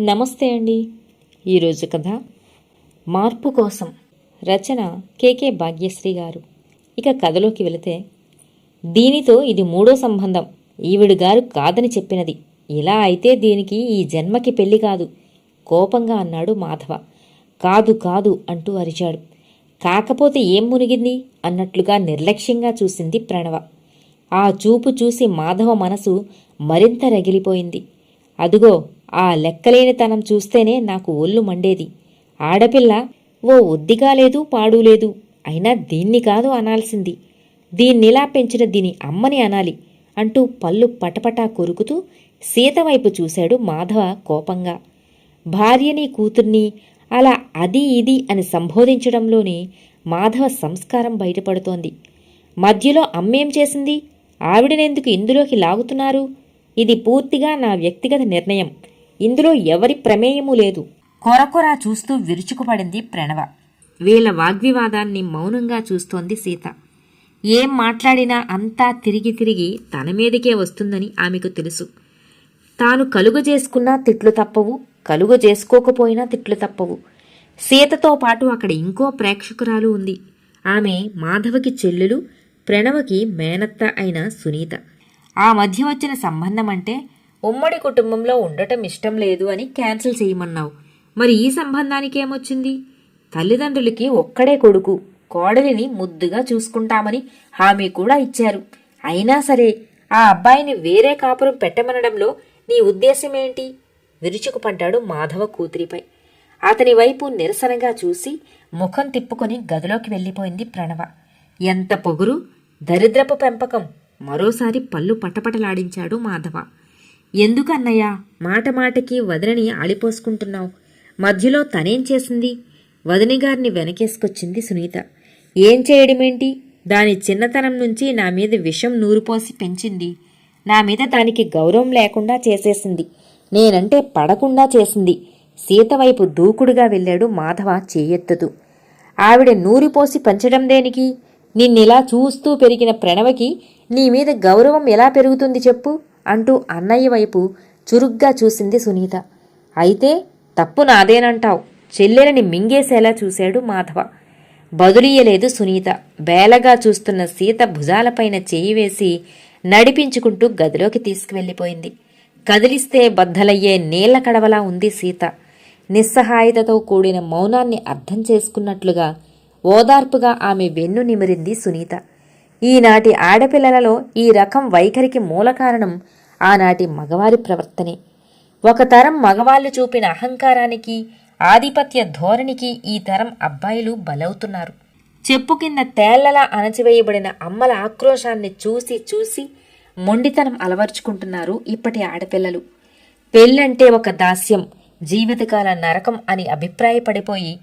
నమస్తే అండి. ఈరోజు కథ మార్పు కోసం. రచన కేకే భాగ్యశ్రీ గారు. ఇక కథలోకి వెళితే దీనితో ఇది మూడో సంబంధం. ఈవిడు గారు కాదని చెప్పినది. ఇలా అయితే దీనికి ఈ జన్మకి పెళ్ళి కాదు. కోపంగా అన్నాడు మాధవ. కాదు కాదు అంటూ అరిచాడు. కాకపోతే ఏం మునిగింది? అన్నట్లుగా నిర్లక్ష్యంగా చూసింది ప్రణవ. ఆ చూపు చూసి మాధవ మనసు మరింత రగిలిపోయింది. అదుగో ఆ లెక్కలేనితనం చూస్తేనే నాకు ఒళ్ళు మండేది. ఆడపిల్ల ఓ ఒద్దిగా లేదు పాడు లేదు. అయినా దీన్ని కాదు అనాల్సింది. దీన్నిలా పెంచిన దీని అమ్మని అనాలి అంటూ పళ్ళు పటపటా కొరుకుతూ సీత వైపు చూశాడు మాధవ కోపంగా. భార్యని కూతుర్ని అలా అది ఇది అని సంబోధించడంలోనే మాధవ సంస్కారం బయటపడుతోంది. మధ్యలో అమ్మేం చేసింది? ఆవిడనెందుకు ఇందులోకి లాగుతున్నారు? ఇది పూర్తిగా నా వ్యక్తిగత నిర్ణయం. ఇందులో ఎవరి ప్రమేయమూ లేదు. కొరకొరా చూస్తూ విరుచుకుపడింది ప్రణవ. వీళ్ళ వాగ్వివాదాన్ని మౌనంగా చూస్తోంది సీత. ఏం మాట్లాడినా అంతా తిరిగి తిరిగి తన మీదకే వస్తుందని ఆమెకు తెలుసు. తాను కలుగు చేసుకున్నా తిట్లు తప్పవు కలుగు చేసుకోకపోయినా తిట్లు తప్పవు. సీతతో పాటు అక్కడ ఇంకో ప్రేక్షకురాలు ఉంది. ఆమె మాధవకి చెల్లెలు ప్రణవకి మేనత్త అయిన సునీత. ఆ మధ్య వచ్చిన సంబంధం అంటే ఉమ్మడి కుటుంబంలో ఉండటం ఇష్టం లేదు అని క్యాన్సిల్ చేయమన్నావు. మరి ఈ సంబంధానికి ఏమొచ్చింది? తల్లిదండ్రులకి ఒక్కడే కొడుకు కోడలిని ముద్దుగా చూసుకుంటామని హామీ కూడా ఇచ్చారు. అయినా సరే ఆ అబ్బాయిని వేరే కాపురం పెట్టమనడంలో నీ ఉద్దేశమేంటి? విరుచుకుపడ్డాడు మాధవ కూతురిపై. అతని వైపు నిరసనగా చూసి ముఖం తిప్పుకొని గదిలోకి వెళ్ళిపోయింది ప్రణవ. ఎంత పొగురు దరిద్రపు పెంపకం. మరోసారి పళ్ళు పటపటలాడించాడు మాధవ. ఎందుకన్నయ్యా? మాట మాటకి వదినని ఆడిపోసుకుంటున్నావు. మధ్యలో తనేం చేసింది? వదిని గారిని వెనకేసుకొచ్చింది సునీత. ఏం చేయడమేంటి? దాని చిన్నతనం నుంచి నా మీద విషం నూరుపోసి పెంచింది. నా మీద దానికి గౌరవం లేకుండా చేసేసింది. నేనంటే పడకుండా చేసింది. సీత వైపు దూకుడుగా వెళ్ళాడు మాధవ చేయెత్తదు ఆవిడ నూరిపోసి పెంచడం దేనికి? నిన్నిలా చూస్తూ పెరిగిన ప్రణవకి నీ మీద గౌరవం ఎలా పెరుగుతుంది చెప్పు. అంటూ అన్నయ్య వైపు చురుగ్గా చూసింది సునీత. అయితే తప్పు నాదేనంటావు. చెల్లెలని మింగేసేలా చూశాడు మాధవ. బదులీయలేదు సునీత. బేలగా చూస్తున్న సీత భుజాలపైన చేయి వేసి నడిపించుకుంటూ గదిలోకి తీసుకువెళ్ళిపోయింది. కదిలిస్తే బద్దలయ్యే నీళ్ళ కడవలా ఉంది సీత. నిస్సహాయతతో కూడిన మౌనాన్ని అర్థం చేసుకున్నట్లుగా ఓదార్పుగా ఆమె వెన్ను నిమిరింది సునీత. ఈనాటి ఆడపిల్లలలో ఈ రకం వైఖరికి మూల కారణం ఆనాటి మగవారి ప్రవర్తనే. ఒక తరం మగవాళ్ళు చూపిన అహంకారానికి ఆధిపత్య ధోరణికి ఈ తరం అబ్బాయిలు బలవుతున్నారు. చెప్పు కింద తేళ్ళలా అణచివేయబడిన అమ్మల ఆక్రోశాన్ని చూసి చూసి మొండితనం అలవర్చుకుంటున్నారు ఇప్పటి ఆడపిల్లలు. పెళ్ళంటే ఒక దాస్యం జీవితకాల నరకం అని అభిప్రాయపడిపోయి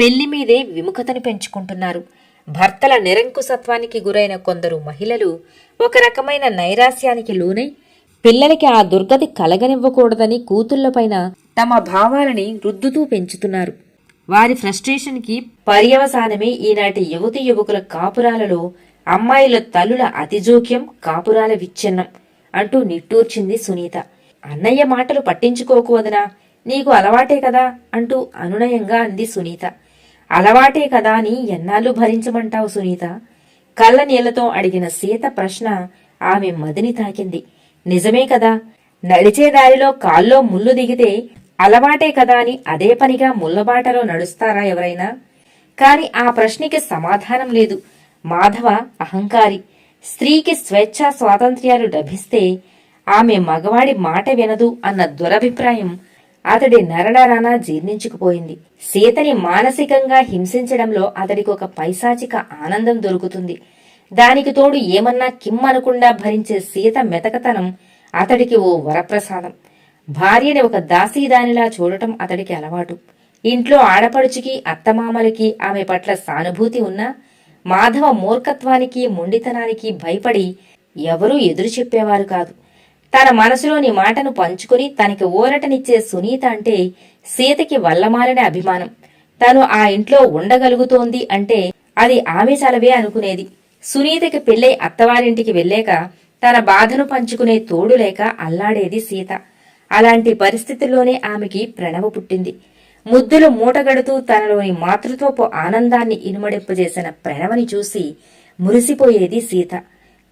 పెళ్ళి మీదే విముఖతను పెంచుకుంటున్నారు. భర్తల నిరంకుశత్వానికి గురైన కొందరు మహిళలు ఒక రకమైన నైరాస్యానికి లోనై పిల్లలకి ఆ దుర్గతి కలగనివ్వకూడదని కూతుళ్ళపైన తమ భావాలని రుద్దుతూ పెంచుతున్నారు. వారి ఫ్రస్ట్రేషన్కి పర్యవసానమే ఈనాటి యువతి యువకుల కాపురాలలో అమ్మాయిల తల్లుల అతిజోక్యం కాపురాల విచ్ఛిన్నం అంటూ నిట్టూర్చింది సునీత. అన్నయ్య మాటలు పట్టించుకోకువదనా నీకు అలవాటే కదా అంటూ అనునయంగా అంది సునీత. అలవాటే కదా అని ఎన్నాళ్ళు భరించమంటావు సునీత? కళ్ళ నీళ్ళతో అడిగిన సీత ప్రశ్న ఆమె మదిని తాకింది. నిజమే కదా. నడిచే దారిలో కాల్లో ముళ్ళు దిగితే అలవాటే కదా అని అదే పనిగా ముళ్ళబాటలో నడుస్తారా ఎవరైనా? కాని ఆ ప్రశ్నకి సమాధానం లేదు. మాధవ అహంకారి. స్త్రీకి స్వేచ్ఛ స్వాతంత్ర్యాలు లభిస్తే ఆమె మగవాడి మాట వినదు అన్న దురభిప్రాయం అతడి నరనరానా జీర్ణించుకుపోయింది. సీతని మానసికంగా హింసించడంలో అతడికి ఒక పైశాచిక ఆనందం దొరుకుతుంది. దానికి తోడు ఏమన్నా కిమ్మనకుండా భరించే సీత మెతకతనం అతడికి ఓ వరప్రసాదం. భార్యని ఒక దాసీదానిలా చూడటం అతడికి అలవాటు. ఇంట్లో ఆడపడుచుకి అత్తమామలకి ఆమె పట్ల సానుభూతి ఉన్నా మాధవ మూర్ఖత్వానికి మొండితనానికి భయపడి ఎవరూ ఎదురు చెప్పేవారు కాదు. తన మనసులోని మాటను పంచుకుని తనకి ఊరటనిచ్చే సునీత అంటే సీతకి వల్లమాలని అభిమానం. తను ఆ ఇంట్లో ఉండగలుగుతోంది అంటే అది ఆమె చలవే అనుకునేది. సునీతకి పెళ్ళై అత్తవారింటికి వెళ్ళాక తన బాధను పంచుకునే తోడు లేక అల్లాడేది సీత. అలాంటి పరిస్థితుల్లోనే ఆమెకి ప్రణవ పుట్టింది. ముద్దులు మూటగడుతూ తనలోని మాతృత్వపు ఆనందాన్ని ఇనుమడింపజేసిన ప్రణవని చూసి మురిసిపోయేది సీత.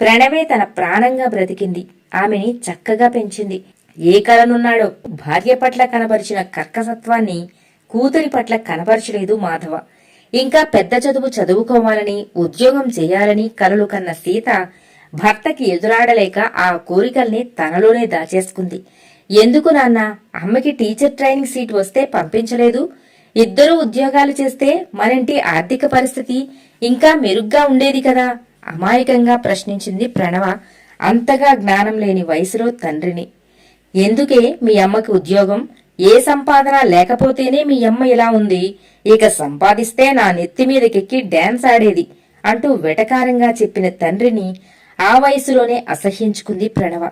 ప్రణవే తన ప్రాణంగా బ్రతికింది. ఆమెని చక్కగా పెంచింది. ఏ కలనున్నాడో భార్య పట్ల కనబరిచిన కర్కసత్వాన్ని కూతురి పట్ల కనబరచలేదు మాధవ. ఇంకా పెద్ద చదువు చదువుకోవాలని ఉద్యోగం చేయాలని కలలు కన్న సీత భర్తకి ఎదురాడలేక ఆ కోరికల్ని తనలోనే దాచేసుకుంది. ఎందుకు నాన్న? అమ్మకి టీచర్ ట్రైనింగ్ సీట్ వస్తే పంపించలేదు. ఇద్దరు ఉద్యోగాలు చేస్తే మనంటి ఆర్థిక పరిస్థితి ఇంకా మెరుగ్గా ఉండేది కదా? అమాయకంగా ప్రశ్నించింది ప్రణవ అంతగా జ్ఞానం లేని వయసులో తండ్రిని. ఎందుకే? మీ అమ్మకి ఉద్యోగం? ఏ సంపాదన లేకపోతేనే మీ అమ్మ ఇలా ఉంది. ఇక సంపాదిస్తే నా నెత్తి మీదకెక్కి డాన్స్ ఆడేది అంటూ వెటకారంగా చెప్పిన తండ్రిని ఆ వయసులోనే అసహ్యించుకుంది ప్రణవ.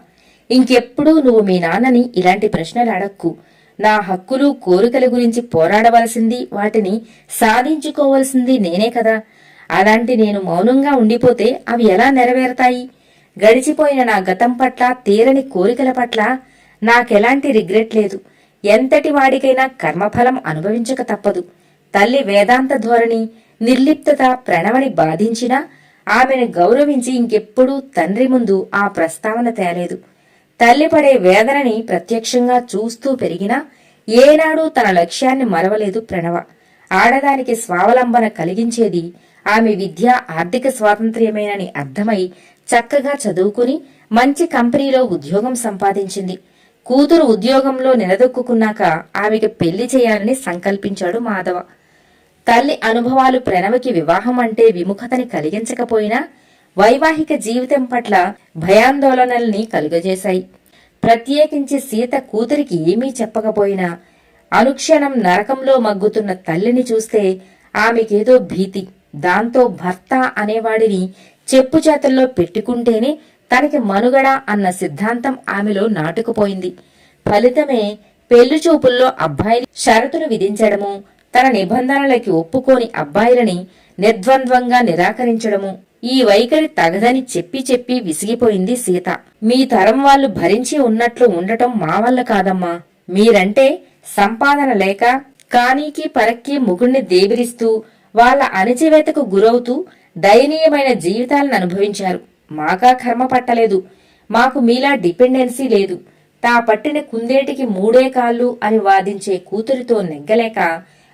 ఇంకెప్పుడూ నువ్వు మీ నాన్నని ఇలాంటి ప్రశ్నలు అడక్కు. నా హక్కులు కోరికల గురించి పోరాడవలసింది వాటిని సాధించుకోవలసింది నేనే కదా. అలాంటి నేను మౌనంగా ఉండిపోతే అవి ఎలా నెరవేరతాయి? గడిచిపోయిన నా గతం పట్ల తీరని కోరికల పట్ల నాకెలాంటి రిగ్రెట్ లేదు. ఎంతటి వాడికైనా కర్మఫలం అనుభవించక తప్పదు. తల్లి వేదాంత ధోరణి నిర్లిప్తత ప్రణవని బాధించినా ఆమెను గౌరవించి ఇంకెప్పుడూ తండ్రి ముందు ఆ ప్రస్తావన తేలేదు. తల్లి పడే వేదనని ప్రత్యక్షంగా చూస్తూ పెరిగినా ఏనాడూ తన లక్ష్యాన్ని మరవలేదు ప్రణవ. ఆడదానికి స్వావలంబన కలిగించేది ఆమె విద్య ఆర్థిక స్వాతంత్ర్యమేనని అర్థమై చక్కగా చదువుకుని మంచి కంపెనీలో ఉద్యోగం సంపాదించింది. కూతురు ఉద్యోగంలో నిలదొక్కున్నాక ఆమెకి పెళ్ళి చేయాలని సంకల్పించాడు మాధవ. తల్లి అనుభవాలు ప్రణవకి వివాహం అంటే విముఖతని కలిగించకపోయినా వైవాహిక జీవితం పట్ల భయాందోళనల్ని కలుగజేశాయి. ప్రత్యేకించి సీత కూతురికి ఏమీ చెప్పకపోయినా అనుక్షణం నరకంలో మగ్గుతున్న తల్లిని చూస్తే ఆమెకేదో భీతి దాంతో భర్త అనేవాడిని చెప్పు చేతల్లో పెట్టుకుంటేనే తనకి మనుగడ అన్న సిద్ధాంతం ఆమెలో నాటుకుపోయింది. ఫలితమే పెళ్ళి చూపుల్లో అబ్బాయిని షరతులు విధించడము తన నిబంధనలకి ఒప్పుకోని అబ్బాయిలని నిర్ద్వంద్వంగా నిరాకరించడము. ఈ వైఖరి తగదని చెప్పి చెప్పి విసిగిపోయింది సీత. మీ తరం వాళ్ళు భరించి ఉన్నట్లు ఉండటం మా వల్ల కాదమ్మా. మీరంటే సంపాదన లేక కానీకి పరక్కి ముగుణ్ణి దేవిరిస్తూ వాళ్ళ అణచివేతకు గురవుతూ దయనీయమైన జీవితాలను అనుభవించారు. మాకా కర్మ పట్టలేదు. మాకు మీలా డిపెండెన్సీ లేదు. తా పట్టిన కుందేటికి మూడే కాళ్ళు అని వాదించే కూతురితో నెగ్గలేక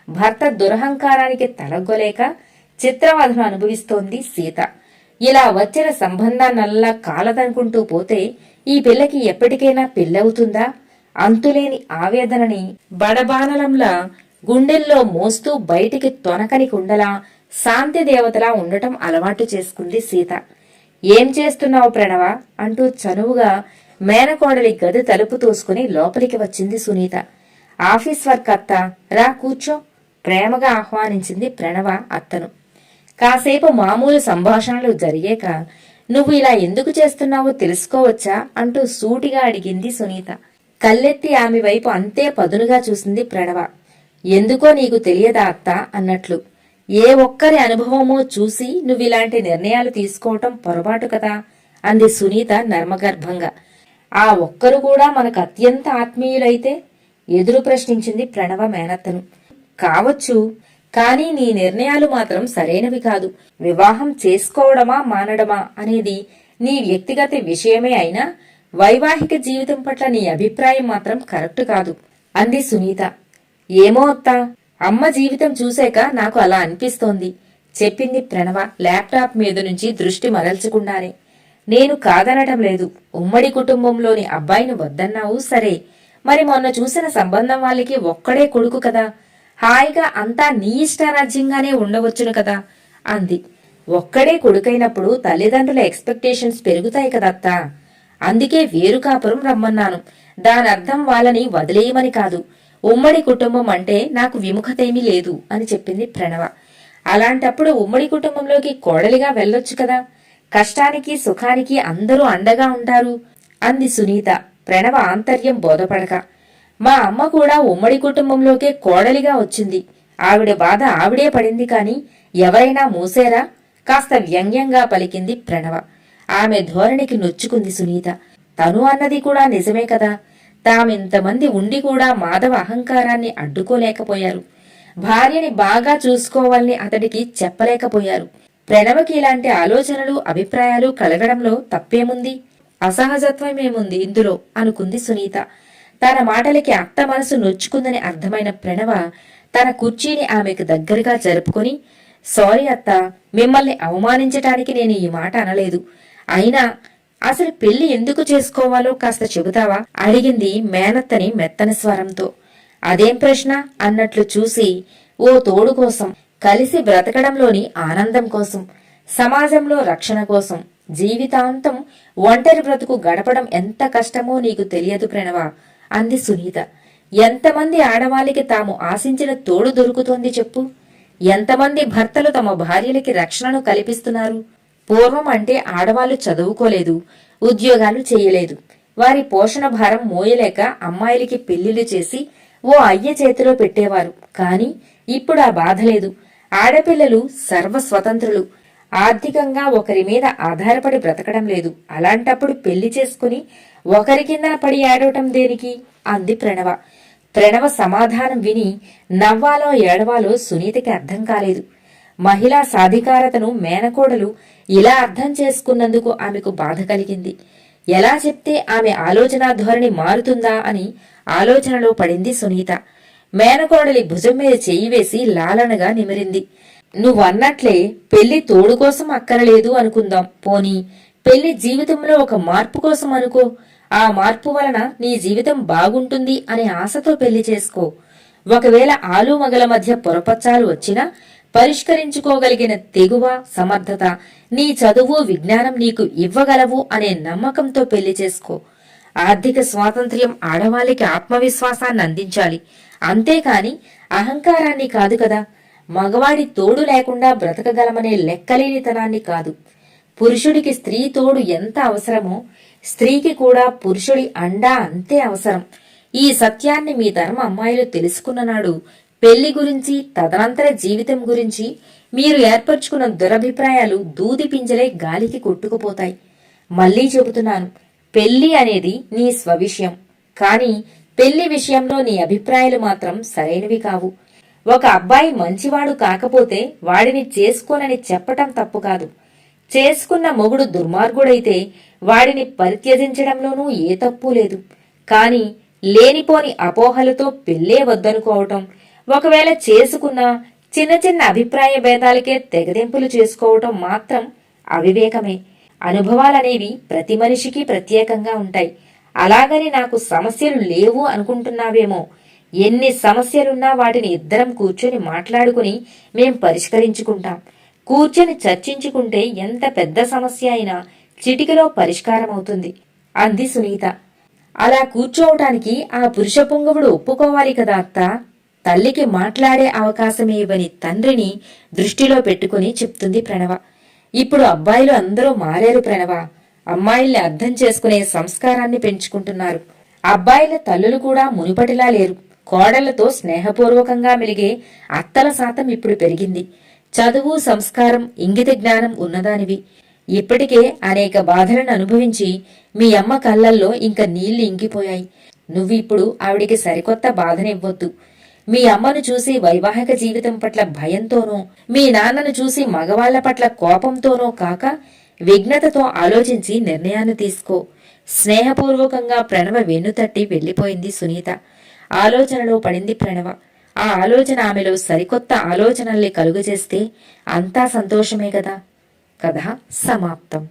భర్త దురహంకారానికి తలగ్గలేక చిత్రవధను అనుభవిస్తోంది సీత. ఇలా వచ్చిన సంబంధాన్నల్లా కాలదనుకుంటూ పోతే ఈ పిల్లకి ఎప్పటికైనా పెళ్ళవుతుందా? అంతులేని ఆవేదనని బడబానలంలా గుండెల్లో మోస్తూ బయటికి తొనకని కుండలా శాంతి దేవతలా ఉండటం అలవాటు చేసుకుంది సీత. ఏం చేస్తున్నావు ప్రణవ? అంటూ చనువుగా మేనకోడలి గది తలుపు తోసుకుని లోపలికి వచ్చింది సునీత. ఆఫీస్ వర్క్ అత్త రా కూర్చో ప్రేమగా ఆహ్వానించింది ప్రణవ అత్తను. కాసేపు మామూలు సంభాషణలు జరిగాక నువ్వు ఇలా ఎందుకు చేస్తున్నావో తెలుసుకోవచ్చా? అంటూ సూటిగా అడిగింది సునీత. కళ్ళెత్తి ఆమె వైపు అంతే పదునుగా చూసింది ప్రణవ. ఎందుకో నీకు తెలియదా అత్త? అన్నట్లు. ఏ ఒక్కరి అనుభవమో చూసి నువ్విలాంటి నిర్ణయాలు తీసుకోవటం పొరపాటు కదా? అంది సునీత నర్మగర్భంగా. ఆ ఒక్కరు కూడా మనకు అత్యంత ఆత్మీయులైతే? ఎదురు ప్రశ్నించింది ప్రణవ మేనత్తను. కావచ్చు కానీ నీ నిర్ణయాలు మాత్రం సరైనవి కాదు. వివాహం చేసుకోవడమా మానడమా అనేది నీ వ్యక్తిగత విషయమే అయినా వైవాహిక జీవితం పట్ల నీ అభిప్రాయం మాత్రం కరెక్ట్ కాదు అంది సునీత. ఏమో అత్తా? అమ్మ జీవితం చూశాక నాకు అలా అనిపిస్తోంది. చెప్పింది ప్రణవ ల్యాప్టాప్ మీద నుంచి దృష్టి మరల్చకుండానే. నేను కాదనటం లేదు. ఉమ్మడి కుటుంబంలోని అబ్బాయిని వద్దన్నావు సరే. మరి మొన్న చూసిన సంబంధం వాళ్ళకి ఒక్కడే కొడుకు కదా. హాయిగా అంతా నీ ఇష్టారాజ్యంగానే ఉండవచ్చును కదా అంది. ఒక్కడే కొడుకైనప్పుడు తల్లిదండ్రుల ఎక్స్పెక్టేషన్స్ పెరుగుతాయి కదత్తా అందుకే వేరు కాపురం రమ్మన్నాను. దానర్థం వాళ్ళని వదిలేయమని కాదు. ఉమ్మడి కుటుంబం అంటే నాకు విముఖతేమీ లేదు అని చెప్పింది ప్రణవ. అలాంటప్పుడు ఉమ్మడి కుటుంబంలోకి కోడలిగా వెళ్ళొచ్చు కదా. కష్టానికి సుఖానికి అందరూ అండగా ఉంటారు అంది సునీత. ప్రణవ ఆంతర్యం బోధపడక. మా అమ్మ కూడా ఉమ్మడి కుటుంబంలోకే కోడలిగా వచ్చింది. ఆవిడ బాధ ఆవిడే పడింది కాని ఎవరైనా మూసేరా? కాస్త వ్యంగ్యంగా పలికింది ప్రణవ. ఆమె ధోరణికి నొచ్చుకుంది సునీత. తను అన్నది కూడా నిజమే కదా. తామింతమంది ఉండి కూడా మాధవ అహంకారాన్ని అడ్డుకోలేకపోయారు. భార్యని బాగా చూసుకోవాలని అతడికి చెప్పలేకపోయారు. ప్రణవకి ఇలాంటి ఆలోచనలు అభిప్రాయాలు కలగడంలో తప్పేముంది? అసహజత్వమేముంది ఇందులో? అనుకుంది సునీత. తన మాటలకి అత్త మనసు నొచ్చుకుందని అర్థమైన ప్రణవ తన కుర్చీని ఆమెకు దగ్గరగా జరుపుకొని సారీ అత్త మిమ్మల్ని అవమానించటానికి నేను ఈ మాట అనలేదు. అయినా అసలు పెళ్ళి ఎందుకు చేసుకోవాలో కాస్త చెబుతావా? అడిగింది మేనత్తని మెత్తని స్వరంతో. అదేం ప్రశ్న? అన్నట్లు చూసి ఓ తోడు కోసం కలిసి బ్రతకడంలోని ఆనందం కోసం సమాజంలో రక్షణ కోసం జీవితాంతం ఒంటరి బ్రతుకు గడపడం ఎంత కష్టమో నీకు తెలియదు ప్రణవ అంది సునీత. ఎంతమంది ఆడవాళ్ళకి తాము ఆశించిన తోడు దొరుకుతోంది చెప్పు? ఎంతమంది భర్తలు తమ భార్యలకి రక్షణను కల్పిస్తున్నారు? పూర్వం అంటే ఆడవాళ్ళు చదువుకోలేదు ఉద్యోగాలు చేయలేదు. వారి పోషణ భారం మోయలేక అమ్మాయిలకి పెళ్ళిళ్ళు చేసి ఓ అయ్య చేతిలో పెట్టేవారు. కాని ఇప్పుడు ఆ బాధ లేదు. ఆడపిల్లలు సర్వస్వతంత్రులు. ఆర్థికంగా ఒకరి మీద ఆధారపడి బ్రతకడం లేదు. అలాంటప్పుడు పెళ్ళి చేసుకుని ఒకరి కిందన పడి ఏడవటం దేనికి? అంది ప్రణవ. ప్రణవ సమాధానం విని నవ్వాలో ఏడవాలో సునీతకి అర్థం కాలేదు. మహిళా సాధికారతను మేనకోడలు ఇలా అర్థం చేసుకున్నందుకు ఆమెకు బాధ కలిగింది. ఎలా చెప్తే ఆమె ఆలోచన ధోరణి మారుతుందా అని ఆలోచనలో పడింది సునీత. మేనకోడలి భుజం మీద చెయ్యి వేసి లాలనగా నిమిరింది. నువ్వన్నట్లే పెళ్ళి తోడు కోసం అక్కరలేదు అనుకుందాం పోనీ. పెళ్ళి జీవితంలో ఒక మార్పు కోసం అనుకో. ఆ మార్పు వలన నీ జీవితం బాగుంటుంది అనే ఆశతో పెళ్ళి చేసుకో. ఒకవేళ ఆలు మగల మధ్య పొరపచ్చాలు వచ్చినా పరిష్కరించుకోగలిగిన తెగువ సమర్థత నీ చదువు విజ్ఞానం నీకు ఇవ్వగలవు అనే నమ్మకంతో పెళ్ళి చేసుకో. ఆర్థిక స్వాతంత్ర్యం ఆడవాళ్ళకి ఆత్మవిశ్వాసాన్ని అందించాలి. అంతేకాని అహంకారాన్ని కాదు కదా మగవాడి తోడు లేకుండా బ్రతకగలమనే లెక్కలేనితనాన్ని కాదు. పురుషుడికి స్త్రీ తోడు ఎంత అవసరమో స్త్రీకి కూడా పురుషుడి అండా అంతే అవసరం. ఈ సత్యాన్ని మీ ధర్మ అమ్మాయిలు తెలుసుకున్న నాడు పెళ్ళి గురించి తదనంతర జీవితం గురించి మీరు ఏర్పరచుకున్న దురభిప్రాయాలు దూది పింజలే గాలికి కొట్టుకుపోతాయి. మళ్ళీ చెబుతున్నాను పెళ్ళి అనేది నీ స్వవిషయం. కానీ పెళ్ళి విషయంలో నీ అభిప్రాయాలు మాత్రం సరైనవి కావు. ఒక అబ్బాయి మంచివాడు కాకపోతే వాడిని చేసుకోనని చెప్పటం తప్పు కాదు. చేసుకున్న మొగుడు దుర్మార్గుడైతే వాడిని పరిత్యజించడంలోనూ ఏ తప్పు లేదు. కాని లేనిపోని అపోహలతో పెళ్ళే వద్దనుకోవటం ఒకవేళ చేసుకున్నా చిన్న చిన్న అభిప్రాయ భేదాలకే తెగదింపులు చేసుకోవటం మాత్రం అవివేకమే. అనుభవాలనేవి ప్రతి మనిషికి ప్రత్యేకంగా ఉంటాయి. అలాగని నాకు సమస్యలు లేవు అనుకుంటున్నావేమో. ఎన్ని సమస్యలున్నా వాటిని ఇద్దరం కూర్చొని మాట్లాడుకుని మేం పరిష్కరించుకుంటాం. కూర్చొని చర్చించుకుంటే ఎంత పెద్ద సమస్య అయినా చిటికలో పరిష్కారం అవుతుంది అంది సునీత. అలా కూర్చోవటానికి ఆ పురుష పుంగవుడు ఒప్పుకోవాలి కదా అత్త? తల్లికి మాట్లాడే అవకాశమే ఇవ్వని తండ్రిని దృష్టిలో పెట్టుకుని చెప్తుంది ప్రణవ. ఇప్పుడు అబ్బాయిలు అందరూ మారారు ప్రణవ. అమ్మాయిల్ని అర్థం చేసుకునే సంస్కారాన్ని పెంచుకుంటున్నారు. అబ్బాయిల తల్లులు కూడా మునుపటిలా లేరు. కోడళ్ళతో స్నేహపూర్వకంగా మెలిగే అత్తల శాతం ఇప్పుడు పెరిగింది. చదువు సంస్కారం ఇంగిత జ్ఞానం ఉన్నదానివి. ఇప్పటికే అనేక బాధలను అనుభవించి మీ అమ్మ కళ్ళల్లో ఇంక నీళ్ళు ఇంకిపోయాయి. నువ్విప్పుడు ఆవిడికి సరికొత్త బాధనివ్వొద్దు. మీ అమ్మను చూసి వైవాహిక జీవితం పట్ల భయంతోనూ మీ నాన్నను చూసి మగవాళ్ళ పట్ల కోపంతోనో కాక విఘ్నతతో ఆలోచించి నిర్ణయాన్ని తీసుకో. స్నేహపూర్వకంగా ప్రణవ వెన్నుతట్టి వెళ్ళిపోయింది సునీత. ఆలోచనలో పడింది ప్రణవ. ఆ ఆలోచన ఆమెలో సరికొత్త ఆలోచనల్ని కలుగజేస్తే అంతా సంతోషమే కదా. కథ సమాప్తం.